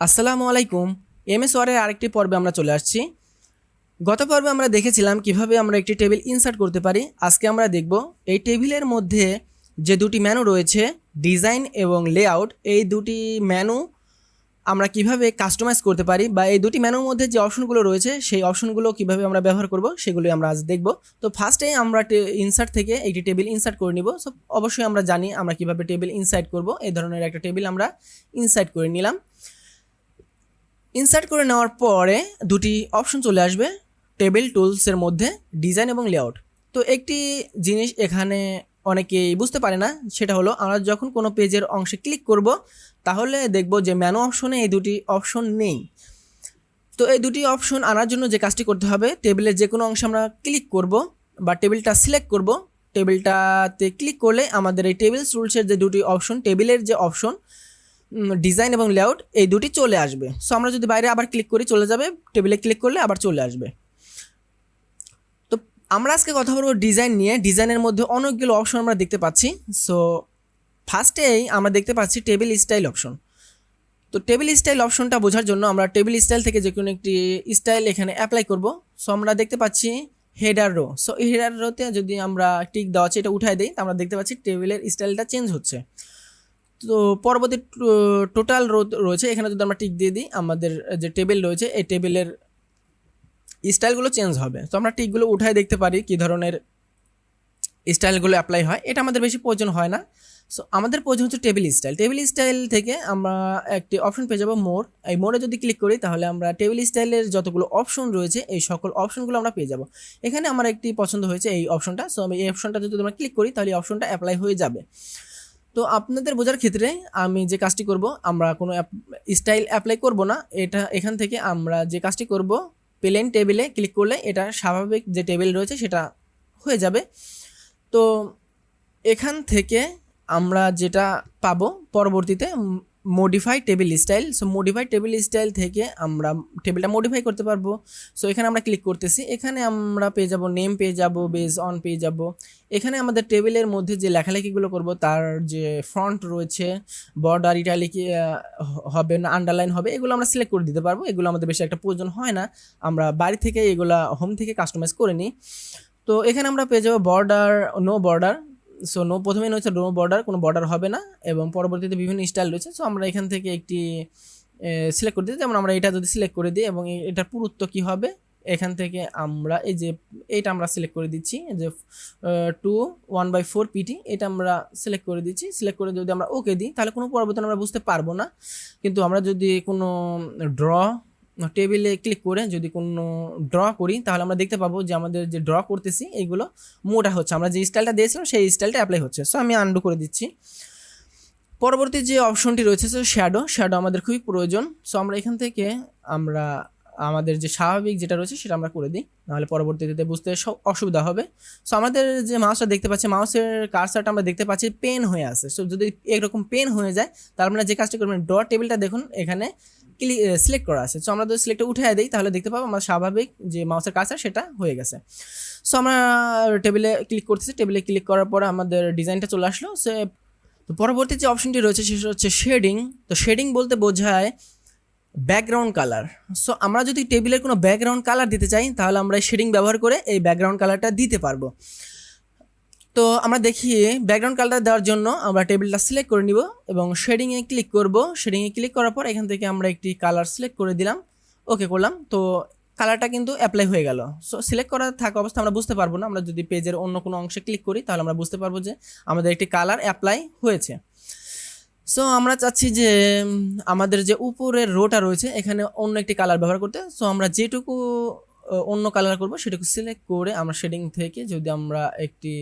আসসালামু আলাইকুম। এমএস ওয়ারের আরেকটি পর্বে আমরা চলে আসছি। গত পর্বে আমরা দেখেছিলাম কীভাবে আমরা একটি টেবিল ইনসার্ট করতে পারি। আজকে আমরা দেখব এই টেবিলের মধ্যে যে দুটি মেনু রয়েছে ডিজাইন এবং লেআউট এই দুটি মেনু আমরা কীভাবে কাস্টমাইজ করতে পারি বা এই দুটি মেনুর মধ্যে যে অপশনগুলো রয়েছে, সেই অপশনগুলো কীভাবে আমরা ব্যবহার করব সেগুলি আমরা আজ দেখব। তো ফার্স্টে আমরা ইনসার্ট থেকে একটি টেবিল ইনসার্ট করে নিব। সো অবশ্যই আমরা জানি আমরা কীভাবে টেবিল ইনসার্ট করব। এই ধরনের একটা টেবিল আমরা ইনসার্ট করে নিলাম। ইনসার্ট করে নেওয়ার পরে দুটি অপশন চলে আসবে টেবিল টুলসের মধ্যে ডিজাইন এবং লেআউট তো একটি জিনিস এখানে অনেকেই বুঝতে পারে না, সেটা হলো আমরা যখন কোনো পেজের অংশে ক্লিক করব, তাহলে দেখব যে ম্যানু অপশনে এই দুটি অপশন নেই। তো এই দুটি অপশন আনার জন্য যে কাজটি করতে হবে টেবিলের যে কোনো অংশে আমরা ক্লিক করব বা টেবিলটা সিলেক্ট করব টেবিলটাতে ক্লিক করলে আমাদের এই টেবিল রুলসের যে দুটি অপশন টেবিলের যে অপশন ডিজাইন এবং লেআউট এই দুটি চলে আসবে। সো আমরা যদি বাইরে আবার ক্লিক করি, চলে যাবে। টেবিলে ক্লিক করলে আবার চলে আসবে। তো আমরা আজকে কথা বলব ডিজাইন নিয়ে। ডিজাইনের মধ্যে অনেকগুলো অপশন আমরা দেখতে পাচ্ছি। সো ফার্স্টেই আমরা দেখতে পাচ্ছি টেবিল স্টাইল অপশন তো টেবিল স্টাইল অপশনটা বোঝার জন্য আমরা টেবিল স্টাইল থেকে যে কোনো একটি স্টাইল এখানে অ্যাপ্লাই করব। সো আমরা দেখতে পাচ্ছি হেডার রো সো এই হেডার রোতে যদি আমরা টিক দেওয়া আছে, এটা উঠাই দিই, আমরা দেখতে পাচ্ছি টেবিলের স্টাইলটা চেঞ্জ হচ্ছে। তো পরবর্তী টোটাল রো রয়েছে। এখানে যদি আমরা টিক দিয়ে দিই, আমাদের যে টেবিল রয়েছে, এই টেবিলের স্টাইলগুলো চেঞ্জ হবে। তো আমরা টিকগুলো উঠায় দেখতে পারি কী ধরনের স্টাইলগুলো অ্যাপ্লাই হয়। এটা আমাদের বেশি প্রয়োজন হয় না। সো আমাদের প্রয়োজন হচ্ছে টেবিল স্টাইল টেবিল স্টাইল থেকে আমরা একটি অপশন পেয়ে যাব মোড এই মোডে যদি ক্লিক করি, তাহলে আমরা টেবিল স্টাইলের যতগুলো অপশন রয়েছে, এই সকল অপশনগুলো আমরা পেয়ে যাব। এখানে আমার একটি পছন্দ হয়েছে এই অপশনটা সো আমি এই অপশনটা যদি আমরা ক্লিক করি, তাহলে এই অপশনটা অ্যাপ্লাই হয়ে যাবে। তো আপনাদের বোঝার ক্ষেত্রে আমি যে কাজটি করব, আমরা কোনো স্টাইল অ্যাপ্লাই করব না। এটা, এখান থেকে আমরা যে কাজটি করব প্লেন টেবিলে ক্লিক করলে এটা স্বাভাবিক যে টেবিল রয়েছে সেটা হয়ে যাবে। তো এখান থেকে আমরা যেটা পাবো পরবর্তীতে modify table style so modify table style থেকে আমরা টেবিলটা মডিফাই করতে পারব। সো এখানে আমরা ক্লিক করতেছি, এখানে আমরা পেয়ে যাব নেম পেয়ে যাব বেস অন পেয়ে যাব। এখানে আমাদের টেবিলের মধ্যে যে লেখালেখিগুলো করব, তার যে ফ্রন্ট রয়েছে বর্ডার ইটালিকি হবে, না আন্ডারলাইন হবে, এগুলো আমরা সিলেক্ট করে দিতে পারব। এগুলো আমাদের বেশি একটা প্রয়োজন হয় না, আমরা বাড়ি থেকে এগুলা হোম থেকে কাস্টমাইজ করে নিই। তো, এখানে আমরা পেয়ে যাব border no border so no প্রথমে রয়েছে নো বর্ডার কোনো বর্ডার হবে না এবং পরবর্তীতে বিভিন্ন স্টাইল রয়েছে। সো আমরা এখান থেকে একটি সিলেক্ট করে দিই। যেমন আমরা এটা যদি সিলেক্ট করে দিই এবং এটার পুরুত্ব কী হবে? এখান থেকে আমরা এই যে, এইটা আমরা সিলেক্ট করে দিচ্ছি। যে two one by four PT এটা আমরা সিলেক্ট করে দিচ্ছি। সিলেক্ট করে যদি আমরা ওকে দিই, তাহলে কোনো পরিবর্তন আমরা বুঝতে পারব না। কিন্তু আমরা যদি কোনো ড্র টেবিলে ক্লিক করে যদি কোনো ড্র করি, তাহলে আমরা দেখতে পাবো যে আমাদের যে ড্র করতেছি, এইগুলো মোটা হচ্ছে। আমরা যে স্টাইলটা দিয়েছিলাম, সেই স্টাইলটা অ্যাপ্লাই হচ্ছে। সো আমি আন্ডু করে দিচ্ছি। পরবর্তী যে অপশনটি রয়েছে সো শ্যাডো শ্যাডো আমাদের খুবই প্রয়োজন। সো আমরা এখান থেকে আমরা আমাদের যে স্বাভাবিক যেটা রয়েছে, সেটা আমরা করে দিই। নাহলে পরবর্তীতে বুঝতে সব অসুবিধা হবে। সো আমাদের যে মাউসটা দেখতে পাচ্ছি মাউসের কার্সারটা আমরা দেখতে পাচ্ছি পেন হয়ে আছে। সো যদি এরকম পেন হয়ে যায় তাহলে আমরা যে কাজটা করবেন ড্র টেবিলটা দেখুন। এখানে ক্লিক সিলেক্ট করা আছে। সো আমরা যদি সিলেক্টে উঠে দিই, তাহলে দেখতে পাবো আমার স্বাভাবিক যে মাউসের কার্সার সেটা হয়ে গেছে। সো আমরা টেবিলে ক্লিক করতেছি। টেবিলে ক্লিক করার পর আমাদের ডিজাইনটা চলে আসলো। সে তো পরবর্তী যে অপশনটি রয়েছে, সেটা হচ্ছে শেডিং তো শেডিং বলতে বোঝায় ব্যাকগ্রাউন্ড কালার সো আমরা যদি টেবিলের কোনো ব্যাকগ্রাউন্ড কালার দিতে চাই, তাহলে আমরা শেডিং ব্যবহার করে এই ব্যাকগ্রাউন্ড কালারটা দিতে পারব। তো আমরা দেখি ব্যাকগ্রাউন্ড কালার দেওয়ার জন্য আমরা টেবিলটা সিলেক্ট করে নিব এবং শেডিংয়ে ক্লিক করব। শেডিংয়ে ক্লিক করার পর এখান থেকে আমরা একটি কালার সিলেক্ট করে দিলাম। ওকে করলাম। তো কালারটা কিন্তু অ্যাপ্লাই হয়ে গেল। সো সিলেক্ট করা থাকা অবস্থা আমরা বুঝতে পারব না। আমরা যদি পেজের অন্য কোনো অংশে ক্লিক করি তাহলে আমরা বুঝতে পারব যে আমাদের একটি কালার অ্যাপ্লাই হয়েছে। সো আমরা চাচ্ছি যে আমাদের যে উপরের রোটা রয়েছে, এখানে অন্য একটি কালার ব্যবহার করতে। সো আমরা যেটুকু অন্য কালার করব, সেটুকু সিলেক্ট করে আমরা শেডিং থেকে যদি আমরা একটি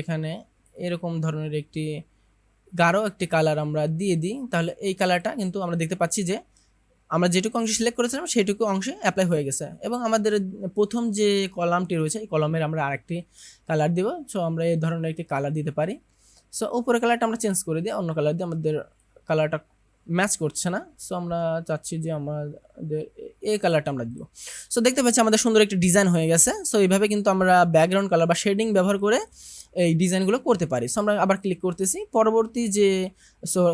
এখানে এরকম ধরনের একটি গাঢ় একটি কালার আমরা দিয়ে দিই, তাহলে এই কালারটা কিন্তু আমরা দেখতে পাচ্ছি যে আমরা যেটুকু অংশে সিলেক্ট করেছিলাম সেটুকু অংশে অ্যাপ্লাই হয়ে গেছে। এবং আমাদের প্রথম যে কলামটি রয়েছে, এই কলমের আমরা আরেকটি কালার দিব। সো আমরা এই ধরনের একটি কালার দিতে পারি। সো উপরে কালারটা আমরা চেঞ্জ করে দিই অন্য কালার দিয়ে আমাদের কালারটা ম্যাচ করছে না। সো আমরা চাচ্ছি যে আমাদের এই কালারটা আমরা দিব। সো দেখতে পাচ্ছি আমাদের সুন্দর একটি ডিজাইন হয়ে গেছে। সো এইভাবে কিন্তু আমরা ব্যাকগ্রাউন্ড কালার বা শেডিং ব্যবহার করে এই ডিজাইনগুলো করতে পারি। সো আমরা আবার ক্লিক করতেছি। পরবর্তী যে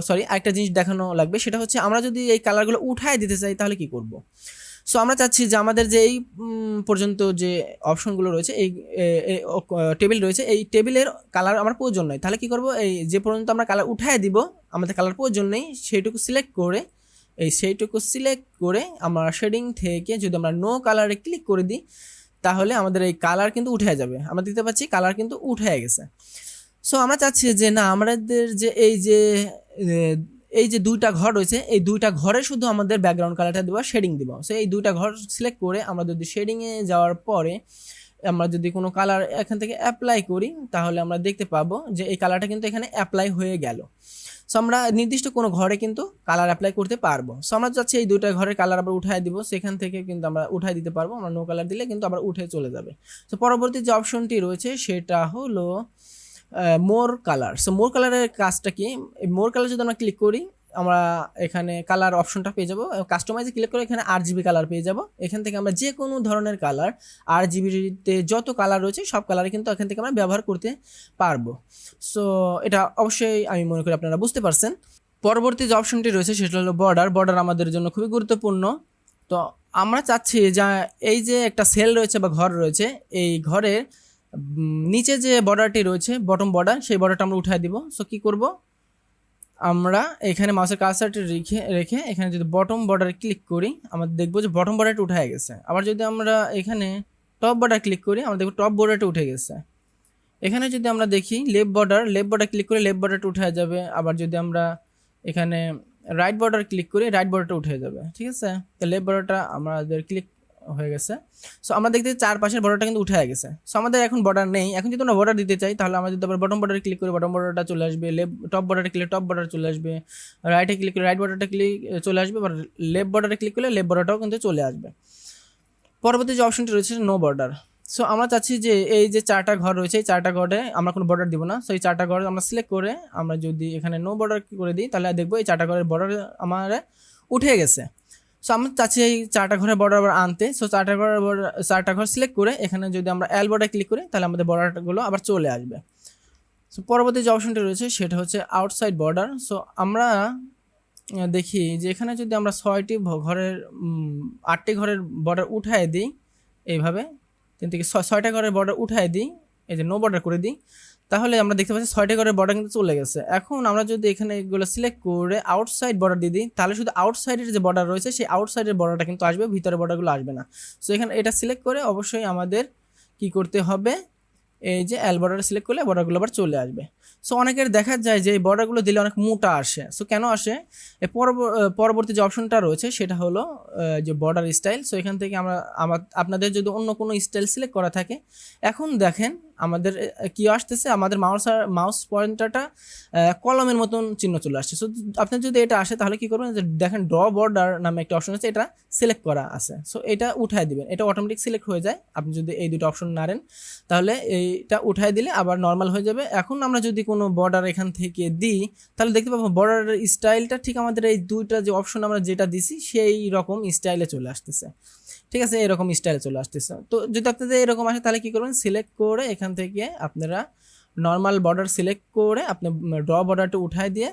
সরি একটা জিনিস দেখানো লাগবে, সেটা হচ্ছে আমরা যদি এই কালারগুলো উঠায় দিতে চাই, তাহলে কি করব? সো আমরা চাচ্ছি যে আমাদের যে এই পর্যন্ত যে অপশনগুলো রয়েছে, এই টেবিল রয়েছে, এই টেবিলের কালার আমার প্রয়োজন নয়। তাহলে কি করব? এই যে পর্যন্ত আমরা কালার উঠায় দিব, আমাদের কালার প্রয়োজন নেই, সেইটুকু সিলেক্ট করে, এই সেইটুকু সিলেক্ট করে আমরা শেডিং থেকে যদি আমরা নো কালারে ক্লিক করে দিই, তাহলে আমাদের এই কালার কিন্তু উঠে যাবে। আমরা দেখতে পাচ্ছি কালার কিন্তু উঠে গেছে। সো আমরা চাচ্ছি যে না, আমাদের যে এই যে এই যে দুইটা ঘর রয়েছে, এই দুইটা ঘরে শুধু আমাদের ব্যাকগ্রাউন্ড কালারটা দেবো শেডিং দিব। সো এই দুইটা ঘর সিলেক্ট করে আমরা যদি শেডিংয়ে যাওয়ার পরে আমরা যদি কোনো কালার এখান থেকে অ্যাপ্লাই করি, তাহলে আমরা দেখতে পাবো যে এই কালারটা কিন্তু এখানে অ্যাপ্লাই হয়ে গেল। সো আমরা নির্দিষ্ট কোনো ঘরে কিন্তু কালার অ্যাপ্লাই করতে পারব। সো আমরা চাচ্ছি এই দুইটা ঘরের কালার আবার উঠায় দিব। সেখান থেকে কিন্তু আমরা উঠায় দিতে পারব। আমরা নো কালার দিলে কিন্তু আবার উঠে চলে যাবে। সো পরবর্তী যে অপশনটি রয়েছে, সেটা হলো মোর কালার সো মোর কালারের কাজটা কি? মোর কালার যদি আমরা ক্লিক করি, আমরা এখানে কালার অপশনটা পেয়ে যাব। কাস্টমাইজে ক্লিক করে এখানে আট জিবি কালার পেয়ে যাব। এখান থেকে আমরা যে কোনো ধরনের কালার আর জিবিতে যত কালার রয়েছে, সব কালারে কিন্তু এখান থেকে আমরা ব্যবহার করতে পারব। সো এটা অবশ্যই আমি মনে করি আপনারা বুঝতে পারছেন। পরবর্তী যে অপশনটি রয়েছে, সেটা হলো বর্ডার বর্ডার আমাদের জন্য খুবই গুরুত্বপূর্ণ। তো, আমরা চাচ্ছি যা, এই যে একটা সেল রয়েছে বা ঘর রয়েছে, এই ঘরের নিচে যে বর্ডারটি রয়েছে বটম বর্ডার সেই বর্ডারটা আমরা উঠায় দিব। সো কি করব? আমরা এখানে মাউসের কার্সারটি রেখে রেখে এখানে যদি বটম বর্ডারে ক্লিক করি, আমরা দেখব যে বটম বর্ডারটা উঠে গেছে। আবার যদি আমরা এখানে টপ বর্ডার ক্লিক করি, আমরা দেখব টপ বর্ডারটা উঠে গেছে। এখানে যদি আমরা দেখি left border left border click করে লেফট বর্ডারটা উঠে যাবে। আবার যদি আমরা এখানে রাইট বর্ডার ক্লিক করি রাইট বর্ডারটা উঠে যাবে। ঠিক আছে? তো লেফট বর্ডারটা আমাদের ক্লিক হয়ে গেছে। সো আমরা দেখতে চারপাশের বর্ডারটা কিন্তু উঠে গেছে। সো আমাদের এখন বর্ডার নেই। এখন যদি আমরা বর্ডার দিতে চাই, তাহলে আমরা যদি আবার বটম বর্ডারে ক্লিক করি বটম বর্ডারটা চলে আসবে লেফট টপ বর্ডারে ক্লিক টপ বর্ডার চলে আসবে রাইটে ক্লিক করে রাইট বর্ডারটা ক্লিক চলে আসবে আবার লেফট বর্ডারে ক্লিক করলে লেফট বর্ডারটাও কিন্তু চলে আসবে। পরবর্তী যে অপশনটি রয়েছে নো বর্ডার সো আমরা চাচ্ছি যে এই যে চারটা ঘর রয়েছে, এই চারটা ঘরে আমরা কোনো বর্ডার দিব না। সো এই চারটা ঘর আমরা সিলেক্ট করে আমরা যদি এখানে নো বর্ডার করে দিই, তাহলে দেখব এই চারটা ঘরের বর্ডার আমার উঠে গেছে। সো আমরা চাচ্ছি এই চারটা ঘরের বর্ডার আবার আনতে। সো চারটা ঘরের border- চারটা ঘর সিলেক্ট করে এখানে যদি আমরা এল বর্ডার ক্লিক করি, তাহলে আমাদের বর্ডারগুলো আবার চলে আসবে। সো পরবর্তী যে অপশনটি রয়েছে, সেটা হচ্ছে আউটসাইড বর্ডার সো আমরা দেখি যে এখানে যদি আমরা ছয়টি ঘরের আটটি ঘরের বর্ডার উঠায় দিই, এইভাবে। তিন থেকে ছয়- ছয়টা ঘরের বর্ডার উঠায় দিই, এই যে নো বর্ডার করে দিই তাহলে আমরা দেখতে পাচ্ছি ছয়টা ঘরের বর্ডার কিন্তু চলে গেছে। এখন আমরা যদি এখানে এগুলো সিলেক্ট করে আউটসাইড বর্ডার দিয়ে দিই, তাহলে শুধু আউটসাইডের যে বর্ডার রয়েছে, সেই আউটসাইডের বর্ডারটা কিন্তু আসবে, ভিতরের বর্ডারগুলো আসবে না। সো এখানে এটা সিলেক্ট করে অবশ্যই আমাদের কি করতে হবে, এই যে এল বর্ডার সিলেক্ট করলে বর্ডারগুলো আবার চলে আসবে। সো অনেকের দেখা যায় যে এই বর্ডারগুলো দিলে অনেক মোটা আসে। সো কেন আসে? পরবর্তী যে অপশনটা রয়েছে, সেটা হলো যে বর্ডার স্টাইল সো এখান থেকে আমরা আমার আপনাদের যদি অন্য কোনো স্টাইল সিলেক্ট করা থাকে, এখন দেখেন আমাদের কি আসতেছে? আমাদের মাউস মাউস পয়েন্টারটা কলমের মতন চিহ্ন চলে আসছে। সো আপনার যদি এটা আসে, তাহলে কি করবেন? যে দেখেন ড্র বর্ডার নামে একটা অপশন আছে, এটা সিলেক্ট করা আছে। সো এটা উঠায় দিবেন। এটা অটোমেটিক সিলেক্ট হয়ে যায়। আপনি যদি এই দুটো অপশন নাড়েন তাহলে এইটা উঠায় দিলে আবার নর্মাল হয়ে যাবে। এখন আমরা যদি কোনো বর্ডার এখান থেকে দিই, তাহলে দেখতে পাবো বর্ডারের স্টাইলটা ঠিক আমাদের এই দুইটা যে অপশন আমরা যেটা দিছি, সেই রকম স্টাইলে চলে আসতেছে। ঠিক আছে? এরকম স্টাইলে চলে আসতেছে। তো যদি আপনাদের এরকম আসে, তাহলে কি করবেন? সিলেক্ট করে এখান থেকে আপনারা নর্মাল বর্ডার সিলেক্ট করে আপনি ড্র বর্ডারটা উঠায় দিয়ে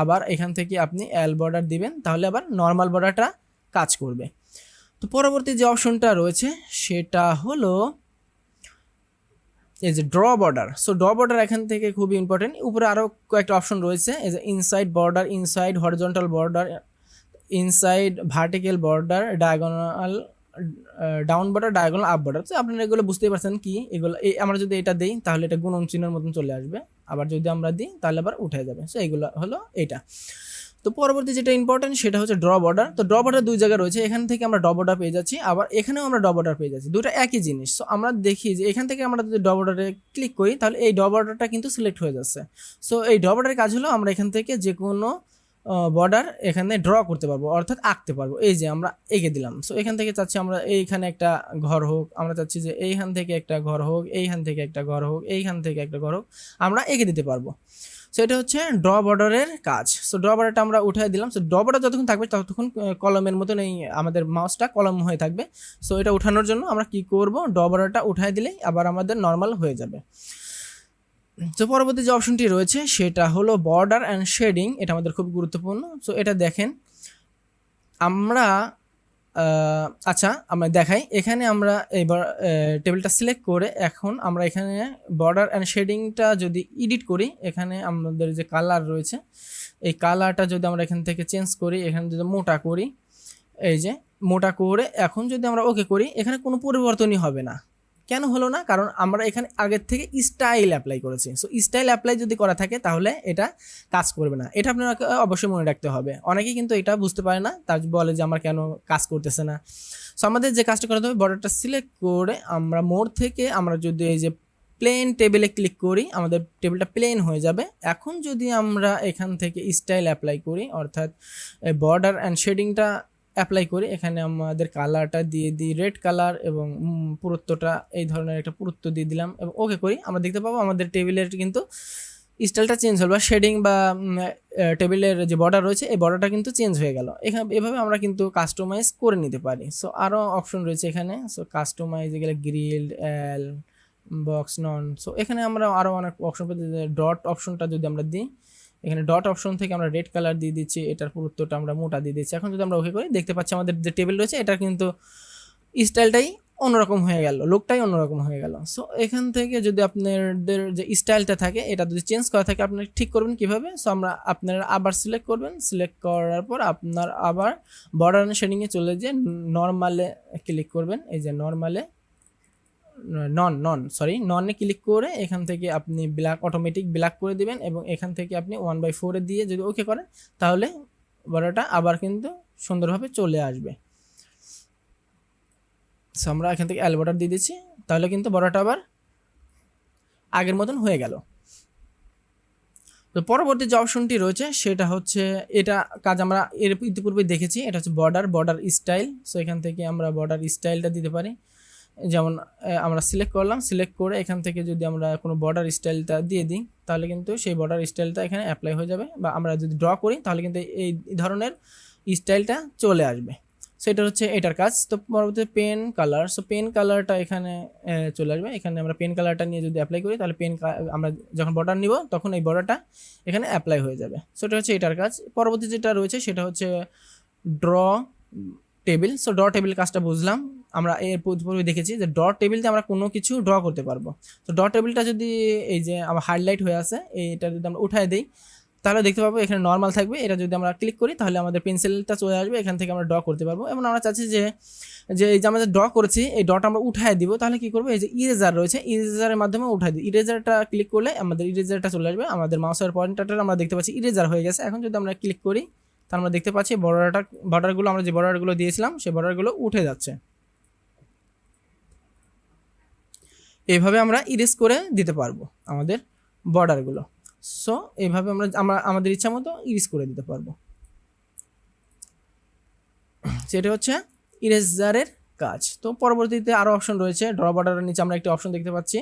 আবার এখান থেকে আপনি এল বর্ডার দিবেন, তাহলে আবার নর্মাল বর্ডারটা কাজ করবে। তো পরবর্তী যে অপশনটা রয়েছে, সেটা হলো এই যে draw border so draw border এখান থেকে খুবই ইম্পর্টেন্ট উপরে আরও কয়েকটা অপশন রয়েছে, এই যে inside border inside horizontal border inside vertical border diagonal down border diagonal up border তো আপনারা এগুলো বুঝতেই পারছেন কি, এগুলো এই আমরা যদি এটা দিই, তাহলে এটা গুণন চিহ্নের মতন চলে আসবে। আবার যদি আমরা দিই, তাহলে আবার উঠে যাবে। সো এগুলো হলো এটা। তো পরবর্তী যেটা ইম্পর্টেন্ট সেটা হচ্ছে ড্র বর্ডার তো ড্র বর্ডার দুই জায়গায় রয়েছে। এখান থেকে আমরা ড্র বর্ডার পেয়ে যাচ্ছি, আবার এখানেও আমরা ড্র বর্ডার পেয়ে যাচ্ছি। দুটো একই জিনিস। সো আমরা দেখি যে এখান থেকে আমরা যদি ড্র বর্ডারে ক্লিক করি, তাহলে এই ড্র বর্ডারটা কিন্তু সিলেক্ট হয়ে যাচ্ছে। সো এই ড্র বর্ডারের কাজ হলো, আমরা এখান থেকে যে কোনো বর্ডার এখানে ড্র করতে পারব, অর্থাৎ আঁকতে পারব। এই যে আমরা এঁকে দিলাম। সো এখান থেকে চাচ্ছি আমরা এইখানে একটা ঘর হোক, আমরা চাচ্ছি যে এইখান থেকে একটা ঘর হোক, এইখান থেকে একটা ঘর হোক, এইখান থেকে একটা ঘর হোক, আমরা এঁকে দিতে পারব। সো এটা হচ্ছে ড্র বর্ডারের কাজ। সো ড্র বর্ডারটা আমরা উঠিয়ে দিলাম। সো ড্র বর্ডার যতক্ষণ থাকবে ততক্ষণ কলমের মতন এই আমাদের মাউসটা কলম হয়ে থাকবে। সো এটা উঠানোর জন্য আমরা কি করব? ড্র বর্ডারটা উঠাই দিলেই আবার আমাদের নর্মাল হয়ে যাবে। তো পরবর্তী যে অপশনটি রয়েছে, সেটা হলো বর্ডার অ্যান্ড শেডিং এটা আমাদের খুব গুরুত্বপূর্ণ। সো এটা দেখেন, আমরা আচ্ছা আমরা দেখাই। এখানে আমরা এবার টেবিলটা সিলেক্ট করে এখন আমরা এখানে বর্ডার অ্যান্ড শেডিংটা যদি এডিট করি, এখানে আমাদের যে কালার রয়েছে, এই কালারটা যদি আমরা এখান থেকে চেঞ্জ করি, এখানে যদি মোটা করি, এই যে মোটা করে এখন যদি আমরা ওকে করি, এখানে কোনো পরিবর্তনই হবে না। কেন হলো না? কারণ আমরা এখানে আগের থেকে স্টাইল অ্যাপ্লাই করেছি। সো স্টাইল অ্যাপ্লাই যদি করা থাকে, তাহলে এটা কাজ করবে না। এটা আপনাকে অবশ্যই মনে রাখতে হবে। অনেকেই কিন্তু এটা বুঝতে পারে না। তার বলে যে আমার কেন কাজ করতেছে না। সো আমাদের যে কাজটা করতে হবে বর্ডারটা সিলেক্ট করে আমরা মোড় থেকে আমরা যদি এই যে প্লেন টেবিলে ক্লিক করি, আমাদের টেবিলটা প্লেন হয়ে যাবে। এখন যদি আমরা এখান থেকে স্টাইল অ্যাপ্লাই করি, অর্থাৎ বর্ডার অ্যান্ড শেডিংটা অ্যাপ্লাই করি, এখানে আমাদের কালারটা দিয়ে দিই রেড কালার এবং পুরুত্বটা, এই ধরনের একটা পুরুত্ব দিয়ে দিলাম এবং ওকে করি। আমরা দেখতে পাবো আমাদের টেবিলের কিন্তু স্টাইলটা চেঞ্জ হলো বা শেডিং বা টেবিলের যে বর্ডার রয়েছে, এই বর্ডারটা কিন্তু চেঞ্জ হয়ে গেল। এখানে এভাবে আমরা কিন্তু কাস্টমাইজ করে নিতে পারি। সো আরও অপশন রয়েছে এখানে। সো কাস্টমাইজ গেলে গ্রিল বক্স নন সো এখানে আমরা আরও অনেক অপশন পেতে ডট অপশনটা যদি আমরা দিই এখানে ডট অপশন থেকে আমরা রেড কালার দিয়ে দিচ্ছি, এটার পুরুত্বটা আমরা মোটা দিয়ে দিচ্ছি। এখন যদি আমরা ওকে করি, দেখতে পাচ্ছি আমাদের যে টেবিল রয়েছে, এটা কিন্তু স্টাইলটাই অন্যরকম হয়ে গেল লোকটাই অন্যরকম হয়ে গেল। সো এখান থেকে যদি আপনাদের যে স্টাইলটা থাকে, এটা যদি চেঞ্জ করা থাকে, আপনি ঠিক করবেন কীভাবে? সো আমরা আপনারা আবার সিলেক্ট করবেন। সিলেক্ট করার পর আপনার আবার বর্ডার শেডিংয়ে চলে যে নর্মালে ক্লিক করবেন। এই যে নর্মালে নন নন সরি ননে ক্লিক করে এখান থেকে আপনি ব্ল্যাক অটোমেটিক ব্ল্যাক করে দিবেন এবং এখান থেকে আপনি ওয়ান বাই ফোরে দিয়ে যদি ওকে করেন, তাহলে বড়টা আবার কিন্তু সুন্দরভাবে চলে আসবে। সো আমরা এখান থেকে অ্যাল বর্ডার দিয়ে দিচ্ছি, তাহলে কিন্তু বড়টা আবার আগের মতন হয়ে গেল। তো পরবর্তী যে অপশনটি রয়েছে, সেটা হচ্ছে, এটা কাজ আমরা এর ইতিপূর্বে দেখেছি, এটা হচ্ছে বর্ডার বর্ডার স্টাইল। সো এখান থেকে আমরা বর্ডার স্টাইলটা দিতে পারি। যেমন আমরা সিলেক্ট করলাম সিলেক্ট করে এখান থেকে যদি আমরা কোনো বর্ডার স্টাইলটা দিয়ে দিই, তাহলে কিন্তু সেই বর্ডার স্টাইলটা এখানে অ্যাপ্লাই হয়ে যাবে। বা আমরা যদি ড্র করি, তাহলে কিন্তু এই ধরনের স্টাইলটা চলে আসবে। সেটা হচ্ছে এটার কাজ। তো পরবর্তীতে পেন কালার সো পেন কালারটা এখানে চলে আসবে। এখানে আমরা পেন কালারটা নিয়ে যদি অ্যাপ্লাই করি, তাহলে পেন আমরা যখন বর্ডার নিব, তখন এই বর্ডারটা এখানে অ্যাপ্লাই হয়ে যাবে। সো এটা হচ্ছে এটার কাজ। পরবর্তী যেটা রয়েছে, সেটা হচ্ছে draw table so draw table কাজটা বুঝলাম। আমরা এর পূর্বে দেখেছি যে ডট টেবিলতে আমরা কোনো কিছু ড্র করতে পারব। তো ডট টেবিলটা যদি এই যে আমার হাইলাইট হয়ে আছে, এইটা যদি আমরা উঠায় দিই, তাহলে দেখতে পাবো এখানে নর্মাল থাকবে। এটা যদি আমরা ক্লিক করি, তাহলে আমাদের পেন্সিলটা চলে আসবে। এখান থেকে আমরা ড্র করতে পারব। এবং আমরা চাচ্ছি যে যে এই যে আমরা ড্র করেছি, এই ডট আমরা উঠায় দিব, তাহলে কি করব? এই যে ইরেজার রয়েছে ইরেজারের মাধ্যমে উঠাই দিই। ইরেজারটা ক্লিক করলে আমাদের ইরেজারটা চলে আসবে। আমাদের মাউসের পয়েন্টারটা আমরা দেখতে পাচ্ছি ইরেজার হয়ে গেছে। এখন যদি আমরা ক্লিক করি, তাহলে আমরা দেখতে পাচ্ছি বর্ডারটা বর্ডারগুলো আমরা যে বর্ডারগুলো দিয়েছিলাম, সেই বর্ডারগুলো উঠে যাচ্ছে। এইভাবে আমরা ইরেজ করে দিতে পারব আমাদের বর্ডারগুলো সো এইভাবে আমরা আমরা, আমাদের ইচ্ছা মতো ইরেজ করে দিতে পারব। সেটা হচ্ছে ইরেজারের কাজ। তো পরবর্তীতে আরও অপশন রয়েছে ড্র বর্ডারের নিচে আমরা একটি অপশন দেখতে পাচ্ছি।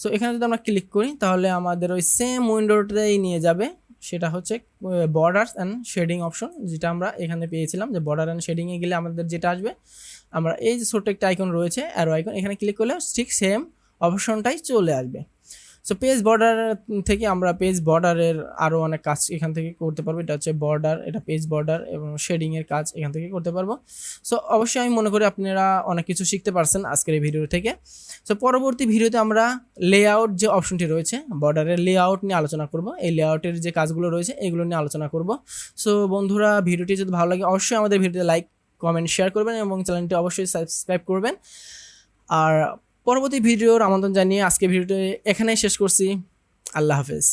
সো এখানে যদি আমরা ক্লিক করি, তাহলে আমাদের ওই সেম উইন্ডোটাই নিয়ে যাবে। সেটা হচ্ছে বর্ডার্স অ্যান্ড শেডিং অপশন যেটা আমরা এখানে পেয়েছিলাম, যে বর্ডার অ্যান্ড শেডিংয়ে গেলে আমাদের যেটা আসবে, আমরা এই যে ছোট্ট একটা আইকন রয়েছে অ্যারো আইকন এখানে ক্লিক করলে ঠিক সেম অপশনটাই চলে আসবে। সো পেজ বর্ডার থেকে আমরা পেজ বর্ডারের আরও অনেক কাজ এখান থেকে করতে পারব। এটা হচ্ছে বর্ডার এটা পেজ বর্ডার এবং শেডিংয়ের কাজ এখান থেকে করতে পারব। সো অবশ্যই আমি মনে করি আপনারা অনেক কিছু শিখতে পারছেন আজকের এই ভিডিও থেকে। সো পরবর্তী ভিডিওতে আমরা লেআউট যে অপশনটি রয়েছে বর্ডারের লেআউট নিয়ে আলোচনা করব। এই লেআউটের যে কাজগুলো রয়েছে, এগুলো নিয়ে আলোচনা করব। সো বন্ধুরা ভিডিওটি যদি ভালো লাগে, অবশ্যই আমাদের ভিডিওতে লাইক কমেন্ট শেয়ার করবেন এবং চ্যানেলটি অবশ্যই সাবস্ক্রাইব করবেন। আর পরবর্তী ভিডিওর আমন্ত্রণ জানিয়ে আজকে ভিডিওটি এখানেই শেষ করছি। আল্লাহ হাফেজ।